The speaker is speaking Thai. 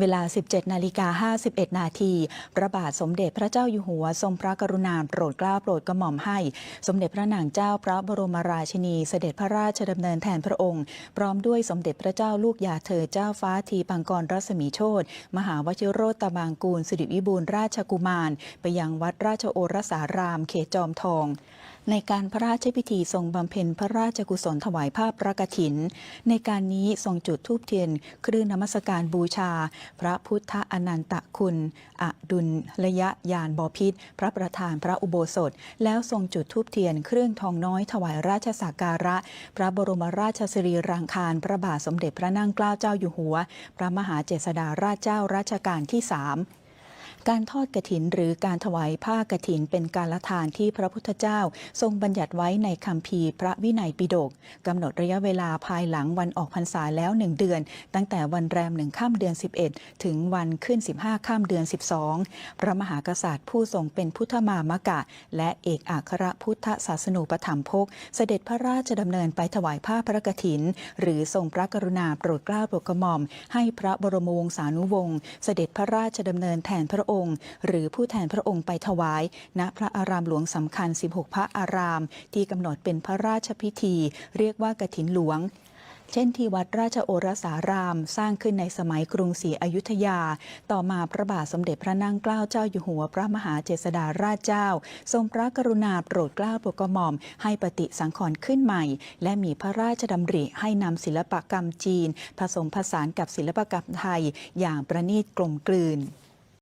เวลา 17 นาฬิกา 51 นาทีพระบาทสมเด็จพระเจ้าอยู่หัว ทรงพระกรุณาโปรดเกล้าโปรดกระหม่อมให้ สมเด็จพระนางเจ้าพระบรมราชินีเสด็จพระราชดำเนินแทนพระองค์ พร้อมด้วยสมเด็จพระเจ้าลูกยาเธอเจ้าฟ้าทีปังกรรัศมีโชตมหาวชิโรตบางกูลสิริวิบูลราชกุมาร ไปยังวัดราชโอรสาราม เขตจอมทอง ในการพระราชพิธีทรงบำเพ็ญพระราชกุศลถวายภาพพระกฐิน ในการนี้ทรงจุดธูปเทียนเครื่องนมัสการบูชาพระพุทธอนันตคุณ อดุลระยะยานบพิษ พระประธานพระอุโบสถ แล้วทรงจุดธูปเทียนเครื่องทองน้อยถวายราชสักการะ พระบรมราชสิริรังคาร พระบาทสมเด็จพระนั่งเกล้าเจ้าอยู่หัว พระมหาเจษฎาราชเจ้ารัชกาลที่สาม การทอดกระถินหรือการถวายผ้ากระถินเป็นการละทานที่พระพุทธเจ้า ทรงบัญญัติไว้ในคำพีพระวินัยปิฎกกำหนดระยะเวลาภายหลังวันออกพรรษาแล้วหนึ่งเดือน ตั้งแต่วันแรมหนึ่งค่ำเดือน 11 ถึงวันขึ้น 15ค่ำเดือน 12 พระมหากษัตริย์ผู้ทรงเป็นพุทธมามกะ และเอกอัครพุทธศาสนูปถัมภกเสด็จพระราชดำเนินไปถวายผ้าพระกฐิน หรือทรงพระกรุณาโปรดเกล้าโปรดกระหม่อม ให้พระบรมวงศานุวงศ์เสด็จพระราชดำเนินแทนพระระองค์ หรือผู้แทนพระองค์ไปถวาย ณพระอารามหลวงสำคัญ 16 พระอาราม ที่กำหนดเป็นพระราชพิธี เรียกว่ากฐินหลวงเช่นที่วัดราชโอรสาราม สร้างขึ้นในสมัยกรุงศรีอยุธยา ต่อมาพระบาทสมเด็จพระนั่งเกล้าเจ้าอยู่หัวพระมหาเจษฎาราชเจ้า ทรงพระกรุณาโปรดเกล้าโปรดกระหม่อม ให้ปฏิสังขรณ์ขึ้นใหม่ และมีพระราชดำริให้นำศิลปกรรมจีน ผสมผสานกับศิลปกรรมไทย อย่างประณีตกลมกลืน